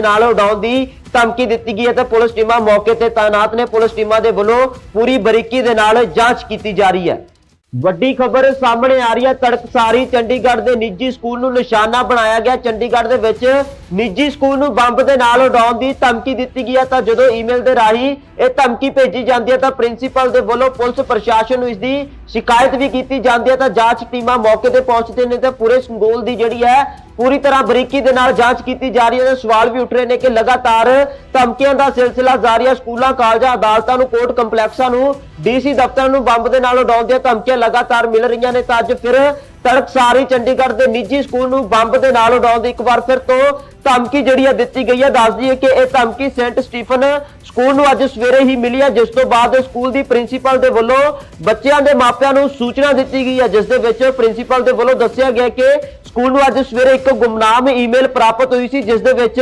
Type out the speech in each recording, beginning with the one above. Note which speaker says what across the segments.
Speaker 1: ਦੇ ਨਾਲ ਉਡਾਉਣ ਦੀ ਧਮਕੀ ਦਿੱਤੀ ਗਈ ਹੈ ਤੇ ਪੁਲਿਸ ਟੀਮਾਂ ਮੌਕੇ ਤੇ ਤਾਇਨਾਤ ਨੇ। ਪੁਲਿਸ ਟੀਮਾਂ ਦੇ ਵੱਲੋਂ ਪੂਰੀ ਬਰੀਕੀ ਦੇ ਨਾਲ ਜਾਂਚ ਕੀਤੀ ਜਾ ਰਹੀ ਹੈ। ਵੱਡੀ ਖਬਰ ਸਾਹਮਣੇ ਆ ਰਹੀ ਹੈ, ਤੜਕਸਾਰੀ ਚੰਡੀਗੜ੍ਹ ਦੇ ਨਿੱਜੀ ਸਕੂਲ ਨੂੰ ਨਿਸ਼ਾਨਾ ਬਣਾਇਆ ਗਿਆ। ਚੰਡੀਗੜ੍ਹ ਦੇ ਵਿੱਚ ਨਿੱਜੀ ਸਕੂਲ ਨੂੰ ਬੰਬ ਦੇ ਨਾਲ ਉਡਾਉਣ ਦੀ ਧਮਕੀ ਦਿੱਤੀ ਗਈ ਹੈ। ਤਾਂ ਜਦੋਂ ਈਮੇਲ ਦੇ ਰਾਹੀਂ ਇਹ ਧਮਕੀ ਭੇਜੀ ਜਾਂਦੀ ਹੈ, ਤਾਂ ਪ੍ਰਿੰਸੀਪਲ ਦੇ ਵੱਲੋਂ ਪੁਲਿਸ ਪ੍ਰਸ਼ਾਸਨ ਨੂੰ ਇਸ ਦੀ ਸ਼ਿਕਾਇਤ ਵੀ ਕੀਤੀ ਜਾਂਦੀ ਹੈ। ਤਾਂ ਜਾਂਚ ਟੀਮਾਂ ਮੌਕੇ ਤੇ ਪਹੁੰਚਦੇ ਨੇ ਤੇ ਪੂਰੇ ਸੰਗੋਲ ਦੀ ਜਿਹੜੀ ਹੈ, ਪੂਰੀ ਤਰ੍ਹਾਂ ਬਰੀਕੀ ਦੇ ਨਾਲ ਜਾਂਚ ਕੀਤੀ ਜਾ ਰਹੀ ਹੈ। ਤੇ ਸਵਾਲ ਵੀ ਉੱਠ ਰਹੇ ਨੇ ਕਿ ਲਗਾਤਾਰ ਧਮਕੀਆਂ ਦਾ ਸਿਲਸਿਲਾ ਜਾਰੀ ਹੈ। ਸਕੂਲਾਂ, ਕਾਲਜਾਂ, ਅਦਾਲਤਾਂ ਨੂੰ, ਕੋਰਟ ਕੰਪਲੈਕਸਾਂ ਨੂੰ, ਡੀਸੀ ਦਫ਼ਤਰਾਂ ਨੂੰ ਬੰਬ ਦੇ ਨਾਲ ਉਡਾਉਣ ਦੀਆਂ ਧਮਕੀਆਂ ਲਗਾਤਾਰ ਮਿਲ ਰਹੀਆਂ ਨੇ ਤਾਂ ਅੱਜ ਫਿਰ ਤੜਕਸਾਰੀ ਚੰਡੀਗੜ੍ਹ ਦੇ ਨਿੱਜੀ ਸਕੂਲ ਨੂੰ ਬੰਬ ਦੇ ਨਾਲ ਉਡਾਉਣ ਦੀ ਇੱਕ ਵਾਰ ਫਿਰ ਤੋਂ ਧਮਕੀ ਜਿਹੜੀ ਹੈ ਦਿੱਤੀ ਗਈ ਹੈ ਦੱਸ ਦਈਏ ਕਿ ਇਹ ਧਮਕੀ ਸੈਂਟ ਸਟੀਫਨ ਸਕੂਲ ਨੂੰ ਅੱਜ ਸਵੇਰੇ ਹੀ ਮਿਲੀ ਹੈ ਜਿਸ ਤੋਂ ਬਾਅਦ ਸਕੂਲ ਦੀ ਪ੍ਰਿੰਸੀਪਲ ਦੇ ਵੱਲੋਂ ਬੱਚਿਆਂ ਦੇ ਮਾਪਿਆਂ ਨੂੰ ਸੂਚਨਾ ਦਿੱਤੀ ਗਈ ਹੈ ਜਿਸ ਦੇ ਵਿੱਚ ਪ੍ਰਿੰਸੀਪਲ ਦੇ ਵੱਲੋਂ ਦੱਸਿਆ ਗਿਆ ਕਿ ਸਕੂਲ ਨੂੰ ਅੱਜ ਸਵੇਰੇ ਇੱਕ ਗੁਮਨਾਮ ਈਮੇਲ ਪ੍ਰਾਪਤ ਹੋਈ ਸੀ, ਜਿਸ ਦੇ ਵਿੱਚ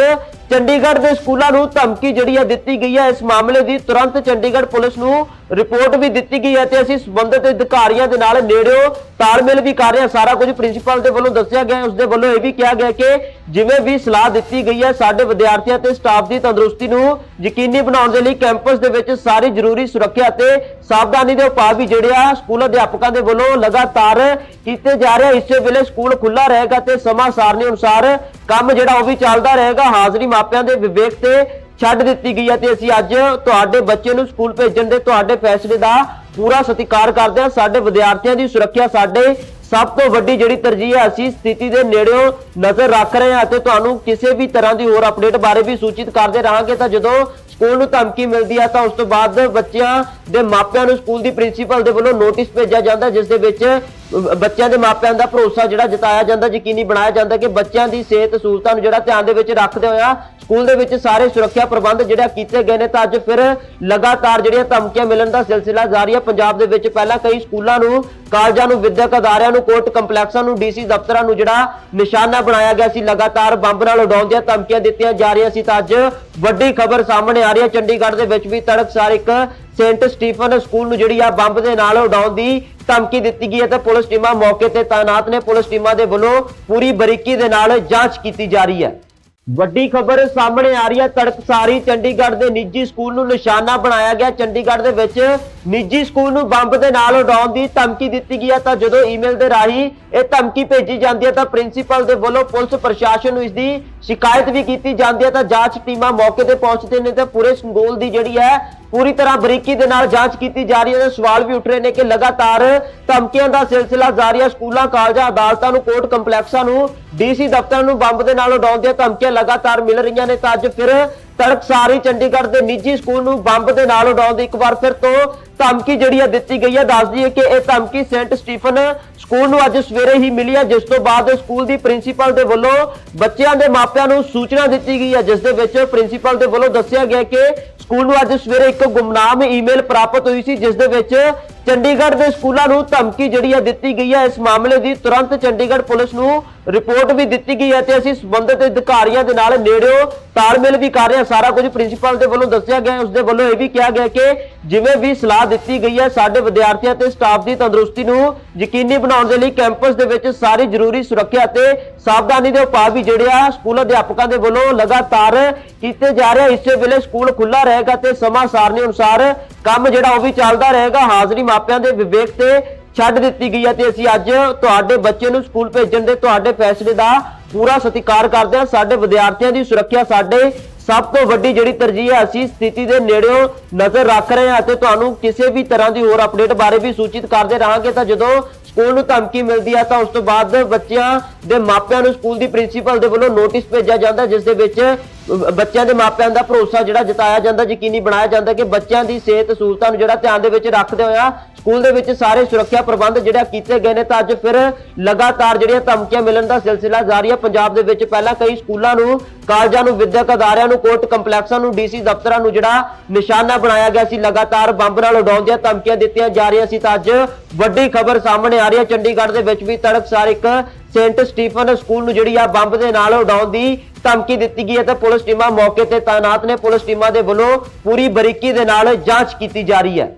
Speaker 1: ਚੰਡੀਗੜ੍ਹ ਦੇ ਸਕੂਲਾਂ ਨੂੰ ਧਮਕੀ ਜਿਹੜੀ ਹੈ ਦਿੱਤੀ ਗਈ ਹੈ ਇਸ ਮਾਮਲੇ ਦੀ ਤੁਰੰਤ ਚੰਡੀਗੜ੍ਹ ਪੁਲਿਸ ਨੂੰ ਰਿਪੋਰਟ ਵੀ ਦਿੱਤੀ ਗਈ ਹੈ ਤੇ ਅਸੀਂ ਸੰਬੰਧਿਤ ਅਧਿਕਾਰੀਆਂ ਦੇ ਨਾਲ ਨੇੜਿਓ ਤਾਲਮੇਲ ਵੀ ਕਰ ਰਹੇ ਹਾਂ ਸਾਰਾ ਕੁਝ ਪ੍ਰਿੰਸੀਪਲ ਦੇ ਵੱਲੋਂ ਦੱਸਿਆ ਗਿਆ। ਹੈ ਉਸ ਦੇ ਵੱਲੋਂ ਇਹ ਵੀ ਕਿਹਾ ਗਿਆ ਕਿ ਜਿਵੇਂ ਵੀ ਸਲਾਹ ਦਿੱਤੀ ਗਈ ਹੈ, ਸਾਡੇ ਵਿਦਿਆਰਥੀਆਂ ਤੇ ਸਟਾਫ ਦੀ ਤੰਦਰੁਸਤੀ ਨੂੰ ਯਕੀਨੀ ਬਣਾਉਣ ਦੇ ਲਈ ਕੈਂਪਸ ਦੇ ਵਿੱਚ ਸਾਰੀ ਜ਼ਰੂਰੀ ਸੁਰੱਖਿਆ ਤੇ ਸਾਵਧਾਨੀ ਦੇ ਉਪਾਅ ਵੀ ਜਿਹੜੇ ਆ, ਸਕੂਲ ਅਧਿਆਪਕਾਂ ਦੇ ਵੱਲੋਂ ਲਗਾਤਾਰ ਕੀਤੇ ਜਾ ਰਹੇ ਇਸੇ ਵੇਲੇ ਸਕੂਲ ਖੁੱਲਾ ਰਹੇਗਾ ਤੇ ਸਮਾਂ ਸਾਰਣੀ ਅਨੁਸਾਰ ਕੰਮ ਜਿਹੜਾ ਉਹ ਵੀ ਚੱਲਦਾ ਰਹੇਗਾ। ਹਾਜ਼ਰੀ ਮਾਪਿਆਂ ਦੇ ਵਿਵੇਕ ਤੇ ਛੱਡ ਦਿੱਤੀ ਗਈ ਹੈ ਤੇ ਅਸੀਂ ਅੱਜ ਤੁਹਾਡੇ ਬੱਚੇ ਨੂੰ ਸਕੂਲ ਭੇਜਣ ਦੇ ਤੁਹਾਡੇ ਫੈਸਲੇ ਦਾ ਪੂਰਾ ਸਤਿਕਾਰ ਕਰਦੇ ਹਾਂ। ਸਾਡੇ ਵਿਦਿਆਰਥੀਆਂ ਦੀ ਸੁਰੱਖਿਆ ਸਾਡੇ ਸਭ ਤੋਂ ਵੱਡੀ ਜਿਹੜੀ ਤਰਜੀਹ ਹੈ, ਅਸੀਂ ਸਥਿਤੀ ਦੇ ਨੇੜਿਓਂ ਨਜ਼ਰ ਰੱਖ ਰਹੇ ਹਾਂ ਅਤੇ ਤੁਹਾਨੂੰ ਕਿਸੇ ਵੀ ਤਰ੍ਹਾਂ ਦੀ ਹੋਰ ਅਪਡੇਟ ਬਾਰੇ ਵੀ ਸੂਚਿਤ ਕਰਦੇ ਰਹਾਂਗੇ। ਤਾਂ ਜਦੋਂ ਸਕੂਲ ਨੂੰ ਧਮਕੀ ਮਿਲਦੀ ਹੈ, ਤਾਂ ਉਸ ਤੋਂ ਬਾਅਦ ਬੱਚਿਆਂ ਦੇ ਮਾਪਿਆਂ ਨੂੰ ਸਕੂਲ ਦੀ ਪ੍ਰਿੰਸੀਪਲ ਦੇ ਵੱਲੋਂ ਨੋਟਿਸ ਭੇਜਿਆ ਜਾਂਦਾ, ਜਿਸ ਦੇ ਵਿੱਚ ਬੱਚਿਆਂ ਦੇ ਮਾਪਿਆਂ ਦਾ ਭਰੋਸਾ ਜਿਹੜਾ ਜਤਾਇਆ ਜਾਂਦਾ, ਯਕੀਨੀ ਬਣਾਇਆ ਜਾਂਦਾ ਕਿ ਬੱਚਿਆਂ ਦੀ ਸਿਹਤ ਸਹੂਲਤਾਂ ਨੂੰ ਜਿਹੜਾ ਧਿਆਨ ਦੇ ਵਿੱਚ ਰੱਖਦੇ ਹੋਇਆ ਸਕੂਲ ਦੇ ਵਿੱਚ ਸਾਰੇ ਸੁਰੱਖਿਆ ਪ੍ਰਬੰਧ ਜਿਹੜਾ ਕੀਤੇ ਗਏ ਨੇ, ਤਾਂ ਅੱਜ ਫਿਰ ਲਗਾਤਾਰ ਜਿਹੜੀਆਂ ਧਮਕੀਆਂ ਮਿਲਣ ਦਾ ਸਿਲਸਿਲਾ ਜਾਰੀ ਹੈ ਪੰਜਾਬ ਦੇ ਵਿੱਚ ਪਹਿਲਾਂ ਕਈ ਸਕੂਲਾਂ ਨੂੰ, ਕਾਲਜਾਂ ਨੂੰ, ਵਿਦਿਅਕ ਅਦਾਰਿਆਂ ਨੂੰ, ਕੋਰਟ ਕੰਪਲੈਕਸਾਂ ਨੂੰ, ਡੀਸੀ ਦਫ਼ਤਰਾਂ ਨੂੰ ਜਿਹੜਾ ਨਿਸ਼ਾਨਾ ਬਣਾਇਆ ਗਿਆ ਸੀ, ਲਗਾਤਾਰ ਬੰਬ ਨਾਲ ਉਡਾਉਣ ਦੀਆਂ ਧਮਕੀਆਂ ਦਿੱਤੀਆਂ ਜਾ ਰਹੀਆਂ ਸੀ, ਤਾਂ ਅੱਜ ਵੱਡੀ ਖਬਰ ਸਾਹਮਣੇ ਆ ਰਹੀ ਹੈ ਚੰਡੀਗੜ੍ਹ ਦੇ ਵਿੱਚ ਵੀ ਤੜਕਸਾਰ ਇੱਕ ਸੇਂਟ ਸਟੀਫਨ ਸਕੂਲ ਨੂੰ ਜਿਹੜੀ ਆ ਬੰਬ ਦੇ ਨਾਲ ਉਡਾਉਣ ਦੀ ਧਮਕੀ ਦਿੱਤੀ ਗਈ ਹੈ ਤੇ ਪੁਲਿਸ ਟੀਮਾਂ ਮੌਕੇ ਤੇ ਤਾਇਨਾਤ ਨੇ। ਪੁਲਿਸ ਟੀਮਾਂ ਦੇ ਵੱਲੋਂ ਪੂਰੀ ਬਰੀਕੀ ਦੇ ਨਾਲ ਜਾਂਚ ਕੀਤੀ ਜਾ ਰਹੀ ਹੈ। ਵੱਡੀ ਖਬਰ ਸਾਹਮਣੇ ਆ ਰਹੀ ਹੈ, ਤੜਕਸਾਰੀ ਚੰਡੀਗੜ੍ਹ ਦੇ ਨਿੱਜੀ ਸਕੂਲ ਨੂੰ ਨਿਸ਼ਾਨਾ ਬਣਾਇਆ ਗਿਆ। ਚੰਡੀਗੜ੍ਹ ਦੇ ਵਿੱਚ ਨਿੱਜੀ ਸਕੂਲ ਨੂੰ ਬੰਬ ਦੇ ਨਾਲ ਉਡਾਉਣ ਦੀ ਧਮਕੀ ਦਿੱਤੀ ਗਈ ਹੈ। ਤਾਂ ਜਦੋਂ ਈਮੇਲ ਦੇ ਰਾਹੀਂ ਇਹ ਧਮਕੀ ਭੇਜੀ ਜਾਂਦੀ ਹੈ, ਤਾਂ ਪ੍ਰਿੰਸੀਪਲ ਦੇ ਵੱਲੋਂ ਪੁਲਿਸ ਪ੍ਰਸ਼ਾਸਨ ਨੂੰ ਇਸ ਦੀ ਸ਼ਿਕਾਇਤ ਵੀ ਕੀਤੀ ਜਾਂਦੀ ਹੈ। ਤਾਂ ਜਾਂਚ ਟੀਮਾਂ ਮੌਕੇ ਤੇ ਪਹੁੰਚਦੇ ਨੇ ਤੇ ਪੂਰੇ ਸਕੂਲ ਦੀ ਜਿਹੜੀ ਹੈ ਪੂਰੀ ਤਰ੍ਹਾਂ ਬਰੀਕੀ ਦੇ ਨਾਲ ਜਾਂਚ ਕੀਤੀ ਜਾ ਰਹੀ ਹੈ। ਤੇ ਸਵਾਲ ਵੀ ਉੱਠ ਰਹੇ ਨੇ ਕਿ ਲਗਾਤਾਰ ਧਮਕੀਆਂ ਦਾ ਸਿਲਸਿਲਾ ਜਾਰੀ ਹੈ। ਸਕੂਲਾਂ, ਕਾਲਜਾਂ, ਅਦਾਲਤਾਂ ਨੂੰ, ਕੋਰਟ ਕੰਪਲੈਕਸਾਂ ਨੂੰ, ਡੀਸੀ ਦਫ਼ਤਰਾਂ ਨੂੰ ਬੰਬ ਦੇ ਨਾਲ ਉਡਾਉਣ ਦੀਆਂ ਧਮਕੀਆਂ ਲਗਾਤਾਰ ਮਿਲ ਰਹੀਆਂ ਨੇ ਤਾਂ ਅੱਜ ਫਿਰ ਤੜਕਸਾਰੀ ਚੰਡੀਗੜ੍ਹ ਦੇ ਨਿੱਜੀ ਸਕੂਲ ਨੂੰ ਬੰਬ ਦੇ ਨਾਲ ਉਡਾਉਣ ਦੀ ਇੱਕ ਵਾਰ ਫਿਰ ਤੋਂ ਧਮਕੀ ਜਿਹੜੀ ਹੈ ਦਿੱਤੀ ਗਈ ਹੈ ਦੱਸ ਦਈਏ ਕਿ ਇਹ ਧਮਕੀ ਸੈਂਟ ਸਟੀਫਨ ਸਕੂਲ ਨੂੰ ਅੱਜ ਸਵੇਰੇ ਹੀ ਮਿਲੀ ਹੈ ਜਿਸ ਤੋਂ ਬਾਅਦ ਸਕੂਲ ਦੀ ਪ੍ਰਿੰਸੀਪਲ ਦੇ ਵੱਲੋਂ ਬੱਚਿਆਂ ਦੇ ਮਾਪਿਆਂ ਨੂੰ ਸੂਚਨਾ ਦਿੱਤੀ ਗਈ ਹੈ ਜਿਸ ਦੇ ਵਿੱਚ ਪ੍ਰਿੰਸੀਪਲ ਦੇ ਵੱਲੋਂ ਦੱਸਿਆ ਗਿਆ ਕਿ ਸਕੂਲ ਨੂੰ ਅੱਜ ਸਵੇਰੇ ਇੱਕ ਗੁਮਨਾਮ ਈਮੇਲ ਪ੍ਰਾਪਤ ਹੋਈ ਸੀ, ਜਿਸ ਦੇ ਵਿੱਚ ਚੰਡੀਗੜ੍ਹ ਦੇ ਸਕੂਲਾਂ ਨੂੰ ਧਮਕੀ ਜਿਹੜੀ ਹੈ ਦਿੱਤੀ ਗਈ ਹੈ। ਇਸ ਮਾਮਲੇ ਦੀ ਤੁਰੰਤ ਚੰਡੀਗੜ੍ਹ ਪੁਲਿਸ ਨੂੰ ਰਿਪੋਰਟ ਵੀ ਦਿੱਤੀ ਗਈ ਹੈ ਤੇ ਅਸੀਂ ਸੰਬੰਧਿਤ ਅਧਿਕਾਰੀਆਂ ਦੇ ਨਾਲ ਨੇੜਿਓ ਤਾਲਮੇਲ ਵੀ ਕਰ ਰਹੇ ਹਾਂ। ਸਾਰਾ ਕੁਝ ਪ੍ਰਿੰਸੀਪਲ ਦੇ ਵੱਲੋਂ ਦੱਸਿਆ ਗਿਆ ਹੈ। ਉਸ ਦੇ ਵੱਲੋਂ ਇਹ ਵੀ ਕਿਹਾ ਗਿਆ ਕਿ ਜਿਵੇਂ ਵੀ ਸਲਾਹ ਦਿੱਤੀ ਗਈ ਹੈ, ਸਾਡੇ ਵਿਦਿਆਰਥੀਆਂ ਤੇ ਸਟਾਫ ਦੀ ਤੰਦਰੁਸਤੀ ਨੂੰ ਯਕੀਨੀ ਬਣਾਉਣ ਦੇ ਲਈ ਕੈਂਪਸ ਦੇ ਵਿੱਚ ਸਾਰੀ ਜ਼ਰੂਰੀ ਸੁਰੱਖਿਆ ਅਤੇ ਸਾਵਧਾਨੀ ਦੇ ਉਪਾਅ ਵੀ ਜਿਹੜੇ ਆ, ਸਕੂਲ ਅਧਿਆਪਕਾਂ ਦੇ ਵੱਲੋਂ ਲਗਾਤਾਰ ਕੀਤੇ ਜਾ ਰਹੇ ਇਸੇ ਵੇਲੇ ਸਕੂਲ ਖੁੱਲਾ ਰਹੇਗਾ ਤੇ ਸਮਾਂ ਸਾਰਣੀ ਅਨੁਸਾਰ ਕੰਮ ਜਿਹੜਾ ਉਹ ਵੀ ਚੱਲਦਾ ਰਹੇਗਾ। ਹਾਜ਼ਰੀ ਮਾਪਿਆਂ ਦੇ ਵਿਵੇਕ ਤੇ ਛੱਡ ਦਿੱਤੀ ਗਈ ਹੈ ਤੇ ਅਸੀਂ ਅੱਜ ਤੁਹਾਡੇ ਬੱਚੇ ਨੂੰ ਸਕੂਲ ਭੇਜਣ ਦੇ ਤੁਹਾਡੇ ਫੈਸਲੇ ਦਾ ਪੂਰਾ ਸਤਿਕਾਰ ਕਰਦੇ ਹਾਂ। ਸਾਡੇ ਵਿਦਿਆਰਥੀਆਂ ਦੀ ਸੁਰੱਖਿਆ ਸਾਡੇ ਸਭ ਤੋਂ ਵੱਡੀ ਜਿਹੜੀ ਤਰਜੀਹ ਹੈ, ਅਸੀਂ ਸਥਿਤੀ ਦੇ ਨੇੜਿਓਂ ਨਜ਼ਰ ਰੱਖ ਰਹੇ ਹਾਂ ਤੇ ਤੁਹਾਨੂੰ ਕਿਸੇ ਵੀ ਤਰ੍ਹਾਂ ਦੀ ਹੋਰ ਅਪਡੇਟ ਬਾਰੇ ਵੀ ਸੂਚਿਤ ਕਰਦੇ ਰਹਾਂਗੇ। ਤਾਂ ਜਦੋਂ ਸਕੂਲ ਨੂੰ ਧਮਕੀ ਮਿਲਦੀ ਹੈ, ਤਾਂ ਉਸ ਤੋਂ ਬਾਅਦ ਬੱਚਿਆਂ ਦੇ ਮਾਪਿਆਂ ਨੂੰ ਸਕੂਲ ਦੀ ਪ੍ਰਿੰਸੀਪਲ ਦੇ ਵੱਲੋਂ ਨੋਟਿਸ ਭੇਜਿਆ ਜਾਂਦਾ, ਜਿਸ ਦੇ ਵਿੱਚ ਬੱਚਿਆਂ ਦੇ ਮਾਪਿਆਂ ਦਾ ਭਰੋਸਾ ਜਿਹੜਾ ਜਤਾਇਆ ਜਾਂਦਾ, ਯਕੀਨੀ ਬਣਾਇਆ ਜਾਂਦਾ ਕਿ ਬੱਚਿਆਂ ਦੀ ਸਿਹਤ ਸਹੂਲਤਾਂ ਨੂੰ ਜਿਹੜਾ ਧਿਆਨ ਦੇ ਵਿੱਚ ਰੱਖਦੇ ਹੋਇਆ ਸਕੂਲ ਦੇ ਵਿੱਚ ਸਾਰੇ ਸੁਰੱਖਿਆ ਪ੍ਰਬੰਧ ਜਿਹੜਾ ਕੀਤੇ ਗਏ ਨੇ, ਤਾਂ ਅੱਜ ਫਿਰ ਲਗਾਤਾਰ ਜਿਹੜੀਆਂ ਧਮਕੀਆਂ ਮਿਲਣ ਦਾ ਸਿਲਸਿਲਾ ਜਾਰੀ ਹੈ ਪੰਜਾਬ ਦੇ ਵਿੱਚ ਪਹਿਲਾਂ ਕਈ ਸਕੂਲਾਂ ਨੂੰ, ਕਾਲਜਾਂ ਨੂੰ, ਵਿਦਿਅਕ ਅਦਾਰਿਆਂ ਨੂੰ, ਕੋਰਟ ਕੰਪਲੈਕਸਾਂ ਨੂੰ, ਡੀਸੀ ਦਫ਼ਤਰਾਂ ਨੂੰ ਜਿਹੜਾ ਨਿਸ਼ਾਨਾ ਬਣਾਇਆ ਗਿਆ ਸੀ। ਲਗਾਤਾਰ ਬੰਬ ਨਾਲ ਉਡਾਉਣ ਦੀਆਂ ਧਮਕੀਆਂ ਦਿੱਤੀਆਂ ਜਾ ਰਹੀਆਂ ਸੀ, ਤਾਂ ਅੱਜ ਵੱਡੀ ਖਬਰ ਸਾਹਮਣੇ ਆ ਰਹੀ ਹੈ। ਚੰਡੀਗੜ੍ਹ ਦੇ ਵਿੱਚ ਵੀ ਤੜਕਸਾਰ ਇੱਕ ਸੇਂਟ ਸਟੀਫਨ ਸਕੂਲ ਨੂੰ ਜਿਹੜੀ ਆ ਬੰਬ ਦੇ ਨਾਲ ਉਡਾਉਣ ਦੀ ਧਮਕੀ ਦਿੱਤੀ ਗਈ ਹੈ ਤੇ ਪੁਲਿਸ ਟੀਮਾਂ ਮੌਕੇ ਤੇ ਤਾਇਨਾਤ ਨੇ ਪੁਲਿਸ ਟੀਮਾਂ ਦੇ ਵੱਲੋਂ ਪੂਰੀ ਬਰੀਕੀ ਦੇ ਨਾਲ ਜਾਂਚ ਕੀਤੀ ਜਾ ਰਹੀ ਹੈ।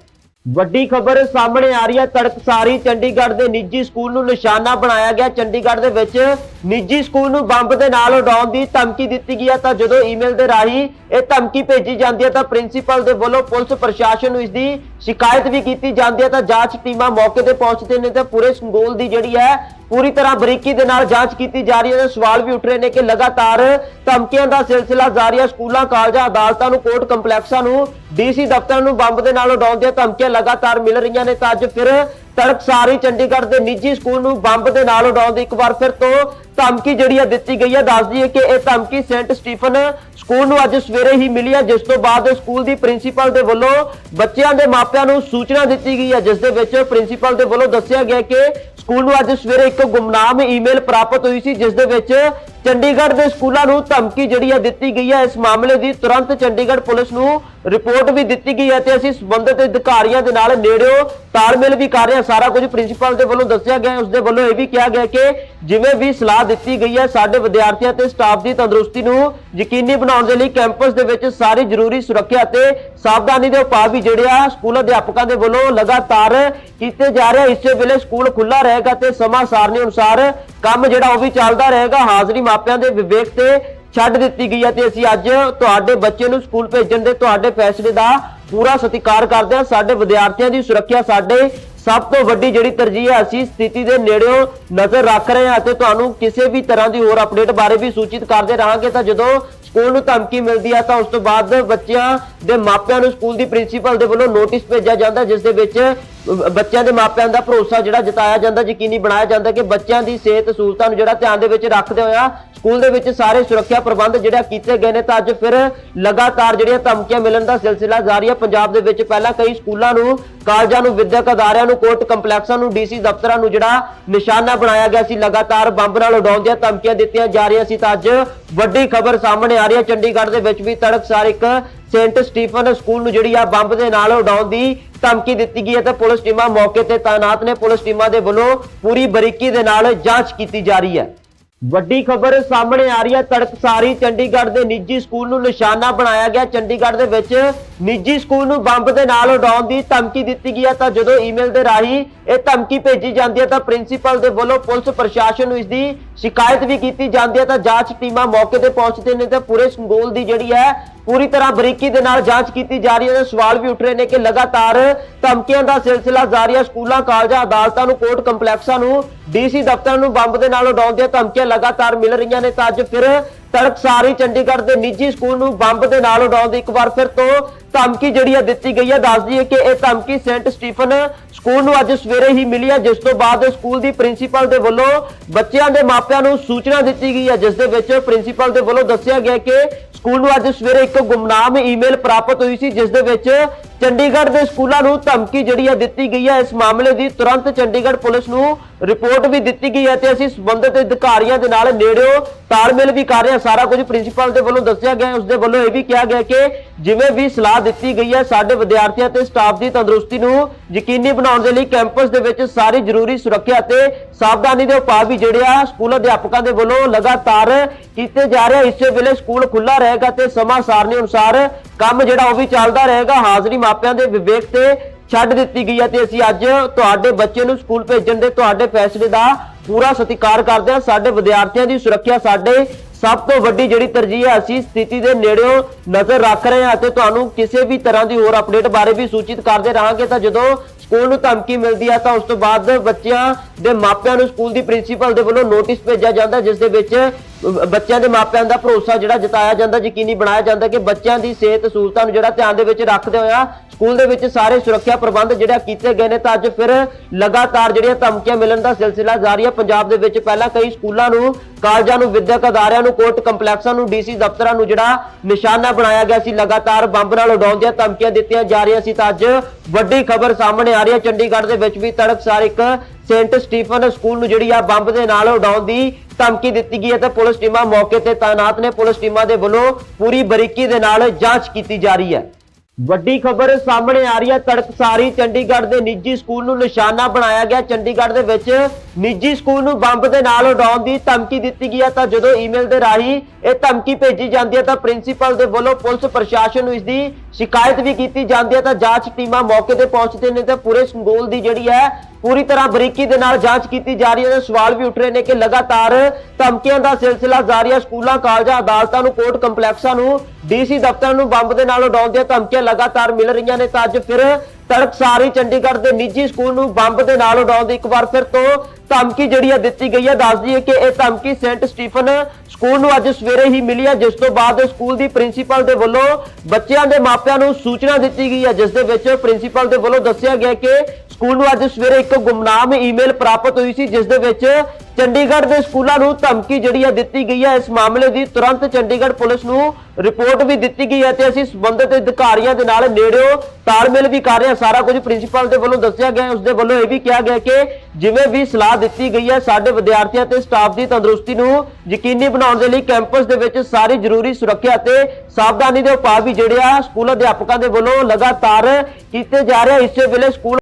Speaker 1: ਵੱਡੀ ਖਬਰ ਸਾਹਮਣੇ ਆ ਰਹੀ ਹੈ, ਤੜਕਸਾਰੀ ਚੰਡੀਗੜ੍ਹ ਦੇ ਨਿੱਜੀ ਸਕੂਲ ਨੂੰ ਨਿਸ਼ਾਨਾ ਬਣਾਇਆ ਗਿਆ। ਚੰਡੀਗੜ੍ਹ ਦੇ ਵਿੱਚ ਨਿੱਜੀ ਸਕੂਲ ਨੂੰ ਬੰਬ ਦੇ ਨਾਲ ਉਡਾਉਣ ਦੀ ਧਮਕੀ ਦਿੱਤੀ ਗਈ ਹੈ। ਤਾਂ ਜਦੋਂ ਈਮੇਲ ਦੇ ਰਾਹੀਂ ਇਹ ਧਮਕੀ ਭੇਜੀ ਜਾਂਦੀ ਹੈ ਤਾਂ ਪ੍ਰਿੰਸੀਪਲ ਦੇ ਵੱਲੋਂ ਪੁਲਿਸ ਪ੍ਰਸ਼ਾਸਨ ਨੂੰ ਇਸ ਦੀ ਸ਼ਿਕਾਇਤ ਵੀ ਕੀਤੀ ਜਾਂਦੀ ਹੈ। ਤਾਂ ਜਾਂਚ ਟੀਮਾਂ ਮੌਕੇ ਤੇ ਪਹੁੰਚਦੇ ਨੇ ਤੇ ਪੂਰੇ ਸਕੂਲ ਦੀ ਜਿਹੜੀ ਹੈ ਪੂਰੀ ਤਰ੍ਹਾਂ ਬਰੀਕੀ ਦੇ ਨਾਲ ਜਾਂਚ ਕੀਤੀ ਜਾ ਰਹੀ ਹੈ। ਤੇ ਸਵਾਲ ਵੀ ਉੱਠ ਰਹੇ ਨੇ ਕਿ ਲਗਾਤਾਰ ਧਮਕੀਆਂ ਦਾ ਸਿਲਸਿਲਾ ਜਾਰੀ ਹੈ। ਸਕੂਲਾਂ, ਕਾਲਜਾਂ, ਅਦਾਲਤਾਂ ਨੂੰ, ਕੋਰਟ ਕੰਪਲੈਕਸਾਂ ਨੂੰ, ਡੀਸੀ ਦਫ਼ਤਰਾਂ ਨੂੰ ਬੰਬ ਦੇ ਨਾਲ ਉਡਾਉਣ ਦੀਆਂ ਧਮਕੀਆਂ ਲਗਾਤਾਰ ਮਿਲ ਰਹੀਆਂ ਨੇ। ਤਾਂ ਅੱਜ ਫਿਰ ਤੜਕਸਾਰੀ ਚੰਡੀਗੜ੍ਹ ਦੇ ਨਿੱਜੀ ਸਕੂਲ ਨੂੰ ਬੰਬ ਦੇ ਨਾਲ ਉਡਾਉਣ ਦੀ ਇੱਕ ਵਾਰ ਫਿਰ ਤੋਂ ਧਮਕੀ ਜਿਹੜੀ ਹੈ ਦਿੱਤੀ ਗਈ ਹੈ ਦੱਸ ਦਈਏ ਕਿ ਇਹ ਧਮਕੀ ਸੈਂਟ ਸਟੀਫਨ ਸਕੂਲ ਨੂੰ ਅੱਜ ਸਵੇਰੇ ਹੀ ਮਿਲੀ ਹੈ ਜਿਸ ਤੋਂ ਬਾਅਦ ਸਕੂਲ ਦੀ ਪ੍ਰਿੰਸੀਪਲ ਦੇ ਵੱਲੋਂ ਬੱਚਿਆਂ ਦੇ ਮਾਪਿਆਂ ਨੂੰ ਸੂਚਨਾ ਦਿੱਤੀ ਗਈ ਹੈ ਜਿਸ ਦੇ ਵਿੱਚ ਪ੍ਰਿੰਸੀਪਲ ਦੇ ਵੱਲੋਂ ਦੱਸਿਆ ਗਿਆ ਕਿ ਸਕੂਲ ਨੂੰ ਅੱਜ ਸਵੇਰੇ ਇੱਕ ਗੁਮਨਾਮ ਈਮੇਲ ਪ੍ਰਾਪਤ ਹੋਈ ਸੀ, ਜਿਸ ਦੇ ਵਿੱਚ ਚੰਡੀਗੜ੍ਹ ਦੇ ਸਕੂਲਾਂ ਨੂੰ ਧਮਕੀ ਜਿਹੜੀ ਹੈ ਦਿੱਤੀ ਗਈ ਹੈ ਇਸ ਮਾਮਲੇ ਦੀ ਤੁਰੰਤ ਚੰਡੀਗੜ੍ਹ ਪੁਲਿਸ ਨੂੰ ਰਿਪੋਰਟ ਵੀ ਦਿੱਤੀ ਗਈ ਹੈ ਤੇ ਅਸੀਂ ਸੰਬੰਧਿਤ ਅਧਿਕਾਰੀਆਂ ਦੇ ਨਾਲ ਨੇੜਿਓਂ ਤਾਲਮੇਲ ਵੀ ਕਰ ਰਹੇ ਹਾਂ ਸਾਰਾ ਕੁਝ ਪ੍ਰਿੰਸੀਪਲ ਦੇ ਵੱਲੋਂ ਦੱਸਿਆ ਗਿਆ, ਉਸ ਦੇ ਵੱਲੋਂ ਇਹ ਵੀ ਕਿਹਾ ਗਿਆ ਕਿ ਜਿਵੇਂ ਵੀ ਸਲਾਹ ਦਿੱਤੀ ਗਈ ਹੈ ਸਾਡੇ ਵਿਦਿਆਰਥੀਆਂ ਤੇ ਸਟਾਫ ਦੀ ਤੰਦਰੁਸਤੀ ਨੂੰ ਯਕੀਨੀ ਬਣਾਉਣ ਦੇ ਲਈ ਕੈਂਪਸ ਦੇ ਵਿੱਚ ਸਾਰੀ ਜ਼ਰੂਰੀ ਸੁਰੱਖਿਆ ਤੇ ਸਾਵਧਾਨੀ ਦੇ ਉਪਾਅ ਵੀ ਜਿਹੜੇ ਆ, ਸਕੂਲ ਅਧਿਆਪਕਾਂ ਦੇ ਵੱਲੋਂ ਲਗਾਤਾਰ ਕੀਤੇ ਜਾ ਰਹੇ ਇਸੇ ਵੇਲੇ ਸਕੂਲ ਖੁੱਲਾ ਰਹੇਗਾ ਤੇ ਸਮਾਂ ਸਾਰਣੀ ਅਨੁਸਾਰ ਕੰਮ ਜਿਹੜਾ ਉਹ ਵੀ ਚੱਲਦਾ ਰਹੇਗਾ, ਹਾਜ਼ਰੀ ਮਾਪਿਆਂ ਦੇ ਵਿਵੇਕ ਤੇ ਛੱਡ ਦਿੱਤੀ ਗਈ ਹੈ ਤੇ ਅਸੀਂ ਅੱਜ ਤੁਹਾਡੇ ਬੱਚੇ ਨੂੰ ਸਕੂਲ ਭੇਜਣ ਦੇ ਤੁਹਾਡੇ ਫੈਸਲੇ ਦਾ ਪੂਰਾ ਸਤਿਕਾਰ ਕਰਦੇ ਹਾਂ। ਸਾਡੇ ਵਿਦਿਆਰਥੀਆਂ ਦੀ ਸੁਰੱਖਿਆ ਸਾਡੇ ਸਭ ਤੋਂ ਵੱਡੀ ਜਿਹੜੀ ਤਰਜੀਹ ਹੈ, ਅਸੀਂ ਸਥਿਤੀ ਦੇ ਨੇੜਿਓਂ ਨਜ਼ਰ ਰੱਖ ਰਹੇ ਹਾਂ ਅਤੇ ਤੁਹਾਨੂੰ ਕਿਸੇ ਵੀ ਤਰ੍ਹਾਂ ਦੀ ਹੋਰ ਅਪਡੇਟ ਬਾਰੇ ਵੀ ਸੂਚਿਤ ਕਰਦੇ ਰਹਾਂਗੇ। ਤਾਂ ਜਦੋਂ ਸਕੂਲ ਨੂੰ ਧਮਕੀ ਮਿਲਦੀ ਹੈ, ਤਾਂ ਉਸ ਤੋਂ ਬਾਅਦ ਬੱਚਿਆਂ ਦੇ ਮਾਪਿਆਂ ਨੂੰ ਸਕੂਲ ਦੀ ਪ੍ਰਿੰਸੀਪਲ ਦੇ ਵੱਲੋਂ ਨੋਟਿਸ ਭੇਜਿਆ ਜਾਂਦਾ, ਜਿਸ ਦੇ ਵਿੱਚ ਬੱਚਿਆਂ ਦੇ ਮਾਪਿਆਂ ਦਾ ਭਰੋਸਾ ਜਿਹੜਾ ਜਤਾਇਆ ਜਾਂਦਾ, ਯਕੀਨੀ ਬਣਾਇਆ ਜਾਂਦਾ ਕਿ ਬੱਚਿਆਂ ਦੀ ਸਿਹਤ ਸਹੂਲਤਾਂ ਨੂੰ ਜਿਹੜਾ ਧਿਆਨ ਦੇ ਵਿੱਚ ਰੱਖਦੇ ਹੋਇਆ ਸਕੂਲ ਦੇ ਵਿੱਚ ਸਾਰੇ ਸੁਰੱਖਿਆ ਪ੍ਰਬੰਧ ਜਿਹੜਾ ਕੀਤੇ ਗਏ ਨੇ ਤਾਂ ਅੱਜ ਫਿਰ ਲਗਾਤਾਰ ਜਿਹੜੀਆਂ ਧਮਕੀਆਂ ਮਿਲਣ ਦਾ ਸਿਲਸਿਲਾ ਜਾਰੀ ਹੈ ਪੰਜਾਬ ਦੇ ਵਿੱਚ ਪਹਿਲਾਂ ਕਈ ਸਕੂਲਾਂ ਨੂੰ, ਕਾਲਜਾਂ ਨੂੰ, ਵਿਦਿਅਕ ਅਦਾਰਿਆਂ ਨੂੰ, ਕੋਰਟ ਕੰਪਲੈਕਸਾਂ ਨੂੰ, ਡੀਸੀ ਦਫ਼ਤਰਾਂ ਨੂੰ ਜਿਹੜਾ ਨਿਸ਼ਾਨਾ ਬਣਾਇਆ ਗਿਆ ਸੀ। ਲਗਾਤਾਰ ਬੰਬ ਨਾਲ ਉਡਾਉਣ ਦੀਆਂ ਧਮਕੀਆਂ ਦਿੱਤੀਆਂ ਜਾ ਰਹੀਆਂ ਸੀ ਤਾਂ ਅੱਜ ਵੱਡੀ ਖਬਰ ਸਾਹਮਣੇ ਆ ਰਹੀ ਹੈ। ਚੰਡੀਗੜ੍ਹ ਦੇ ਵਿੱਚ ਵੀ ਤੜਕਸਾਰ ਇੱਕ ਸੇਂਟ ਸਟੀਫਨ ਸਕੂਲ ਨੂੰ ਜਿਹੜੀ ਆ ਬੰਬ ਦੇ ਨਾਲ ਉਡਾਉਣ ਦੀ ਧਮਕੀ ਦਿੱਤੀ ਗਈ ਹੈ ਤੇ ਪੁਲਿਸ ਟੀਮਾਂ ਮੌਕੇ ਤੇ ਤਾਇਨਾਤ ਨੇ ਪੁਲਿਸ ਟੀਮਾਂ ਦੇ ਵੱਲੋਂ ਪੂਰੀ ਬਰੀਕੀ ਦੇ ਨਾਲ ਜਾਂਚ ਕੀਤੀ ਜਾ ਰਹੀ ਹੈ। ਵੱਡੀ ਖਬਰ ਸਾਹਮਣੇ ਆ ਰਹੀ ਹੈ, ਤੜਕਸਾਰੀ ਚੰਡੀਗੜ੍ਹ ਦੇ ਨਿੱਜੀ ਸਕੂਲ ਨੂੰ ਨਿਸ਼ਾਨਾ ਬਣਾਇਆ ਗਿਆ। ਚੰਡੀਗੜ੍ਹ ਦੇ ਵਿੱਚ ਨਿੱਜੀ ਸਕੂਲ ਨੂੰ ਬੰਬ ਦੇ ਨਾਲ ਉਡਾਉਣ ਦੀ ਧਮਕੀ ਦਿੱਤੀ ਗਈ ਹੈ। ਤਾਂ ਜਦੋਂ ਈਮੇਲ ਦੇ ਰਾਹੀਂ ਇਹ ਧਮਕੀ ਭੇਜੀ ਜਾਂਦੀ ਹੈ, ਤਾਂ ਪ੍ਰਿੰਸੀਪਲ ਦੇ ਵੱਲੋਂ ਪੁਲਿਸ ਪ੍ਰਸ਼ਾਸਨ ਨੂੰ ਇਸ ਦੀ ਸ਼ਿਕਾਇਤ ਵੀ ਕੀਤੀ ਜਾਂਦੀ ਹੈ। ਤਾਂ ਜਾਂਚ ਟੀਮਾਂ ਮੌਕੇ ਤੇ ਪਹੁੰਚਦੇ ਨੇ ਤੇ ਪੂਰੇ ਸਕੂਲ ਦੀ ਜਿਹੜੀ ਹੈ, ਪੂਰੀ ਤਰ੍ਹਾਂ ਬਰੀਕੀ ਦੇ ਨਾਲ ਜਾਂਚ ਕੀਤੀ ਜਾ ਰਹੀ ਹੈ। ਤੇ ਸਵਾਲ ਵੀ ਉੱਠ ਰਹੇ ਨੇ ਕਿ ਲਗਾਤਾਰ ਧਮਕੀਆਂ ਦਾ ਸਿਲਸਿਲਾ ਜਾਰੀ ਹੈ। ਸਕੂਲਾਂ, ਕਾਲਜਾਂ, ਅਦਾਲਤਾਂ ਨੂੰ, ਕੋਰਟ ਕੰਪਲੈਕਸਾਂ ਨੂੰ, ਡੀਸੀ ਦਫ਼ਤਰਾਂ ਨੂੰ ਬੰਬ ਦੇ ਨਾਲ ਉਡਾਉਣ ਦੀਆਂ ਧਮਕੀਆਂ ਲਗਾਤਾਰ ਮਿਲ ਰਹੀਆਂ ਨੇ। ਤਾਂ ਅੱਜ ਫਿਰ ਤੜਕਸਾਰੀ ਚੰਡੀਗੜ੍ਹ ਦੇ ਨਿੱਜੀ ਸਕੂਲ ਨੂੰ ਬੰਬ ਦੇ ਨਾਲ ਉਡਾਉਣ ਦੀ ਇੱਕ ਵਾਰ ਫਿਰ ਤੋਂ ਧਮਕੀ ਜਿਹੜੀ ਹੈ ਦਿੱਤੀ ਗਈ ਹੈ ਦੱਸ ਦਈਏ ਕਿ ਇਹ ਧਮਕੀ ਸੈਂਟ ਸਟੀਫਨ ਸਕੂਲ ਨੂੰ ਅੱਜ ਸਵੇਰੇ ਹੀ ਮਿਲੀ ਹੈ ਜਿਸ ਤੋਂ ਬਾਅਦ ਸਕੂਲ ਦੀ ਪ੍ਰਿੰਸੀਪਲ ਦੇ ਵੱਲੋਂ ਬੱਚਿਆਂ ਦੇ ਮਾਪਿਆਂ ਨੂੰ ਸੂਚਨਾ ਦਿੱਤੀ ਗਈ ਹੈ ਜਿਸ ਦੇ ਵਿੱਚ ਪ੍ਰਿੰਸੀਪਲ ਦੇ ਵੱਲੋਂ ਦੱਸਿਆ ਗਿਆ ਕਿ ਸਕੂਲ ਨੂੰ ਅੱਜ ਸਵੇਰੇ ਇੱਕ ਗੁਮਨਾਮ ਈਮੇਲ ਪ੍ਰਾਪਤ ਹੋਈ ਸੀ, ਜਿਸ ਦੇ ਵਿੱਚ ਚੰਡੀਗੜ੍ਹ ਦੇ ਸਕੂਲਾਂ ਨੂੰ ਧਮਕੀ ਜਿਹੜੀ ਹੈ ਦਿੱਤੀ ਗਈ ਹੈ ਇਸ ਮਾਮਲੇ ਦੀ ਤੁਰੰਤ ਚੰਡੀਗੜ੍ਹ ਪੁਲਿਸ ਨੂੰ ਰਿਪੋਰਟ ਵੀ ਦਿੱਤੀ ਗਈ ਹੈ ਤੇ ਅਸੀਂ ਸੰਬੰਧਿਤ ਅਧਿਕਾਰੀਆਂ ਦੇ ਨਾਲ ਨੇੜਿਓਂ ਤਾਲਮੇਲ ਵੀ ਕਰ ਰਹੇ ਹਾਂ ਸਾਰਾ ਕੁਝ ਪ੍ਰਿੰਸੀਪਲ ਦੇ ਵੱਲੋਂ ਦੱਸਿਆ ਗਿਆ। ਉਸ ਦੇ ਵੱਲੋਂ ਇਹ ਵੀ ਕਿਹਾ ਗਿਆ ਕਿ ਜਿਵੇਂ ਵੀ ਸਲਾਹ ਦਿੱਤੀ ਗਈ ਹੈ ਸਾਡੇ ਵਿਦਿਆਰਥੀਆਂ ਤੇ ਸਟਾਫ ਦੀ ਤੰਦਰੁਸਤੀ ਨੂੰ ਯਕੀਨੀ ਬਣਾਉਣ ਦੇ ਲਈ ਕੈਂਪਸ ਦੇ ਵਿੱਚ ਸਾਰੀ ਜ਼ਰੂਰੀ ਸੁਰੱਖਿਆ ਤੇ ਸਾਵਧਾਨੀ ਦੇ ਉਪਾਅ ਵੀ ਜਿਹੜੇ ਆ ਸਕੂਲ ਅਧਿਆਪਕਾਂ ਦੇ ਵੱਲੋਂ ਲਗਾਤਾਰ ਕੀਤੇ ਜਾ ਰਹੇ ਇਸੇ ਵੇਲੇ ਸਕੂਲ ਖੁੱਲਾ ਰਹੇਗਾ ਤੇ ਸਮਾਂ ਸਾਰਣੀ ਅਨੁਸਾਰ ਕੰਮ ਜਿਹੜਾ ਉਹ ਵੀ ਚੱਲਦਾ ਰਹੇਗਾ, ਹਾਜ਼ਰੀ ਮਾਪਿਆਂ ਦੇ ਵਿਵੇਕ ਤੇ ਛੱਡ ਦਿੱਤੀ ਗਈ ਹੈ ਤੇ ਅਸੀਂ ਅੱਜ ਤੁਹਾਡੇ ਬੱਚੇ ਨੂੰ ਸਕੂਲ ਭੇਜਣ ਦੇ ਤੁਹਾਡੇ ਫੈਸਲੇ ਦਾ ਪੂਰਾ ਸਤਿਕਾਰ ਕਰਦੇ ਹਾਂ। ਸਾਡੇ ਵਿਦਿਆਰਥੀਆਂ ਦੀ ਸੁਰੱਖਿਆ ਸਾਡੇ ਸਭ ਤੋਂ ਵੱਡੀ ਜਿਹੜੀ ਤਰਜੀਹ ਹੈ, ਅਸੀਂ ਸਥਿਤੀ ਦੇ ਨੇੜਿਓਂ ਨਜ਼ਰ ਰੱਖ ਰਹੇ ਹਾਂ ਅਤੇ ਤੁਹਾਨੂੰ ਕਿਸੇ ਵੀ ਤਰ੍ਹਾਂ ਦੀ ਹੋਰ ਅਪਡੇਟ ਬਾਰੇ ਵੀ ਸੂਚਿਤ ਕਰਦੇ ਰਹਾਂਗੇ। ਤਾਂ ਜਦੋਂ ਸਕੂਲ ਨੂੰ ਧਮਕੀ ਮਿਲਦੀ ਹੈ, ਤਾਂ ਉਸ ਤੋਂ ਬਾਅਦ ਬੱਚਿਆਂ ਦੇ ਮਾਪਿਆਂ ਨੂੰ ਸਕੂਲ ਦੀ ਪ੍ਰਿੰਸੀਪਲ ਦੇ ਵੱਲੋਂ ਨੋਟਿਸ ਭੇਜਿਆ ਜਾਂਦਾ, ਜਿਸ ਦੇ ਵਿੱਚ ਬੱਚਿਆਂ ਦੇ ਮਾਪਿਆਂ ਦਾ ਭਰੋਸਾ ਜਿਹੜਾ ਜਤਾਇਆ ਜਾਂਦਾ, ਯਕੀਨੀ ਬਣਾਇਆ ਜਾਂਦਾ ਕਿ ਬੱਚਿਆਂ ਦੀ ਸਿਹਤ ਸਹੂਲਤਾਂ ਨੂੰ ਜਿਹੜਾ ਧਿਆਨ ਦੇ ਵਿੱਚ ਰੱਖਦੇ ਹੋਇਆ ਸਕੂਲ ਦੇ ਵਿੱਚ ਸਾਰੇ ਸੁਰੱਖਿਆ ਪ੍ਰਬੰਧ ਜਿਹੜਾ ਕੀਤੇ ਗਏ ਨੇ, ਤਾਂ ਅੱਜ ਫਿਰ ਲਗਾਤਾਰ ਜਿਹੜੀਆਂ ਧਮਕੀਆਂ ਮਿਲਣ ਦਾ ਸਿਲਸਿਲਾ ਜਾਰੀ ਹੈ ਪੰਜਾਬ ਦੇ ਵਿੱਚ ਪਹਿਲਾਂ ਕਈ ਸਕੂਲਾਂ ਨੂੰ, ਕਾਲਜਾਂ ਨੂੰ, ਵਿਦਿਅਕ ਅਦਾਰਿਆਂ ਨੂੰ, ਕੋਰਟ ਕੰਪਲੈਕਸਾਂ ਨੂੰ, ਡੀਸੀ ਦਫ਼ਤਰਾਂ ਨੂੰ ਜਿਹੜਾ ਨਿਸ਼ਾਨਾ ਬਣਾਇਆ ਗਿਆ ਸੀ, ਲਗਾਤਾਰ ਬੰਬ ਨਾਲ ਉਡਾਉਣ ਦੀਆਂ ਧਮਕੀਆਂ ਦਿੱਤੀਆਂ ਜਾ ਰਹੀਆਂ ਸੀ, ਤਾਂ ਅੱਜ ਵੱਡੀ ਖਬਰ ਸਾਹਮਣੇ ਆ ਰਹੀ ਹੈ ਚੰਡੀਗੜ੍ਹ ਦੇ ਵਿੱਚ ਵੀ ਤੜਕਸਾਰ ਇੱਕ ਸੇਂਟ ਸਟੀਫਨ ਸਕੂਲ ਨੂੰ ਜਿਹੜੀ ਆ ਬੰਬ ਦੇ ਨਾਲ ਉਡਾਉਣ ਦੀ ਧਮਕੀ ਦਿੱਤੀ ਗਈ ਹੈ ਤੇ ਪੁਲਿਸ ਟੀਮਾਂ ਮੌਕੇ ਤੇ ਤਾਇਨਾਤ ਨੇ। ਪੁਲਿਸ ਟੀਮਾਂ ਦੇ ਵੱਲੋਂ ਪੂਰੀ ਬਰੀਕੀ ਦੇ ਨਾਲ ਜਾਂਚ ਕੀਤੀ ਜਾ ਰਹੀ ਹੈ। ਵੱਡੀ ਖਬਰ ਸਾਹਮਣੇ ਆ ਰਹੀ ਹੈ, ਤੜਕਸਾਰੀ ਚੰਡੀਗੜ੍ਹ ਦੇ ਨਿੱਜੀ ਸਕੂਲ ਨੂੰ ਨਿਸ਼ਾਨਾ ਬਣਾਇਆ ਗਿਆ। ਚੰਡੀਗੜ੍ਹ ਦੇ ਵਿੱਚ ਨਿੱਜੀ ਸਕੂਲ ਨੂੰ ਬੰਬ ਦੇ ਨਾਲ ਉਡਾਉਣ ਦੀ ਧਮਕੀ ਦਿੱਤੀ ਗਈ ਹੈ। ਤਾਂ ਜਦੋਂ ਈਮੇਲ ਦੇ ਰਾਹੀਂ ਇਹ ਧਮਕੀ ਭੇਜੀ ਜਾਂਦੀ ਹੈ, ਤਾਂ ਪ੍ਰਿੰਸੀਪਲ ਦੇ ਵੱਲੋਂ ਪੁਲਿਸ ਪ੍ਰਸ਼ਾਸਨ ਨੂੰ ਇਸ ਦੀ ਸ਼ਿਕਾਇਤ ਵੀ ਕੀਤੀ ਜਾਂਦੀ ਹੈ। ਤਾਂ ਜਾਂਚ ਟੀਮਾਂ ਮੌਕੇ ਤੇ ਪਹੁੰਚਦੇ ਨੇ ਤੇ ਪੂਰੇ ਸਕੂਲ ਦੀ ਜਿਹੜੀ ਹੈ, ਪੂਰੀ ਤਰ੍ਹਾਂ ਬਰੀਕੀ ਦੇ ਨਾਲ ਜਾਂਚ ਕੀਤੀ ਜਾ ਰਹੀ ਹੈ। ਤੇ ਸਵਾਲ ਵੀ ਉੱਠ ਰਹੇ ਨੇ ਕਿ ਲਗਾਤਾਰ ਧਮਕੀਆਂ ਦਾ ਸਿਲਸਿਲਾ ਜਾਰੀ ਹੈ। ਸਕੂਲਾਂ, ਕਾਲਜਾਂ, ਅਦਾਲਤਾਂ ਨੂੰ, ਕੋਰਟ ਕੰਪਲੈਕਸਾਂ ਨੂੰ ਡੀਸੀ ਦਫ਼ਤਰ ਨੂੰ ਬੰਬ ਦੇ ਨਾਲ ਉਡਾਉਣ ਦੀਆਂ ਧਮਕੀਆਂ ਲਗਾਤਾਰ ਮਿਲ ਰਹੀਆਂ ਨੇ, ਤਾਂ ਅੱਜ ਫਿਰ ਤੜਕਸਾਰੀ ਚੰਡੀਗੜ੍ਹ ਦੇ ਨਿੱਜੀ ਸਕੂਲ ਨੂੰ ਬੰਬ ਦੇ ਨਾਲ ਉਡਾਉਣ ਦੀ ਇੱਕ ਵਾਰ ਫਿਰ ਤੋਂ ਧਮਕੀ ਜਿਹੜੀ ਹੈ ਦਿੱਤੀ ਗਈ ਹੈ ਦੱਸਦੀ ਹੈ ਕਿ ਇਹ ਧਮਕੀ ਸੈਂਟ ਸਟੀਫਨ ਸਕੂਲ ਨੂੰ ਅੱਜ ਸਵੇਰੇ ਹੀ ਮਿਲੀ ਹੈ ਜਿਸ ਤੋਂ ਬਾਅਦ ਸਕੂਲ ਦੀ ਪ੍ਰਿੰਸੀਪਲ ਦੇ ਵੱਲੋਂ ਬੱਚਿਆਂ ਦੇ ਮਾਪਿਆਂ ਨੂੰ ਸੂਚਨਾ ਦਿੱਤੀ ਗਈ ਹੈ ਜਿਸ ਦੇ ਵਿੱਚ ਪ੍ਰਿੰਸੀਪਲ ਦੇ ਵੱਲੋਂ ਦੱਸਿਆ ਗਿਆ ਕਿ ਸਕੂਲ ਨੂੰ ਅੱਜ ਸਵੇਰੇ ਇੱਕ ਗੁਮਨਾਮ ਈਮੇਲ ਪ੍ਰਾਪਤ ਹੋਈ ਸੀ, ਜਿਸ ਦੇ ਵਿੱਚ ਚੰਡੀਗੜ੍ਹ ਦੇ ਸਕੂਲਾਂ ਨੂੰ ਧਮਕੀ ਜਿਹੜੀ ਹੈ ਦਿੱਤੀ ਗਈ ਹੈ ਇਸ ਮਾਮਲੇ ਦੀ ਤੁਰੰਤ ਚੰਡੀਗੜ੍ਹ ਪੁਲਿਸ ਨੂੰ ਰਿਪੋਰਟ ਵੀ ਦਿੱਤੀ ਗਈ ਹੈ ਤੇ ਅਸੀਂ ਸੰਬੰਧਿਤ ਅਧਿਕਾਰੀਆਂ ਦੇ ਨਾਲ ਨੇੜਿਓਂ ਤਾਲਮੇਲ ਵੀ ਕਰ ਰਹੇ ਹਾਂ। ਸਾਰਾ ਕੁਝ ਪ੍ਰਿੰਸੀਪਲ ਦੇ ਵੱਲੋਂ ਦੱਸਿਆ ਗਿਆ ਉਸ ਦੇ ਵੱਲੋਂ ਇਹ ਵੀ ਕਿਹਾ ਗਿਆ ਕਿ ਜਿਵੇਂ ਵੀ ਸਲਾਹ ਦਿੱਤੀ ਗਈ ਹੈ ਸਾਡੇ ਵਿਦਿਆਰਥੀਆਂ ਤੇ ਸਟਾਫ ਦੀ ਤੰਦਰੁਸਤੀ ਨੂੰ ਯਕੀਨੀ ਬਣਾਉਣ ਦੇ ਲਈ ਕੈਂਪਸ ਦੇ ਵਿੱਚ ਸਾਰੀ ਜ਼ਰੂਰੀ ਸੁਰੱਖਿਆ ਤੇ ਸਾਵਧਾਨੀ ਦੇ ਉਪਾਅ ਵੀ ਜਿਹੜੇ ਆ, ਸਕੂਲ ਅਧਿਆਪਕਾਂ ਦੇ ਵੱਲੋਂ ਲਗਾਤਾਰ ਕੀਤੇ ਜਾ ਰਹੇ ਇਸੇ ਵੇਲੇ ਸਕੂਲ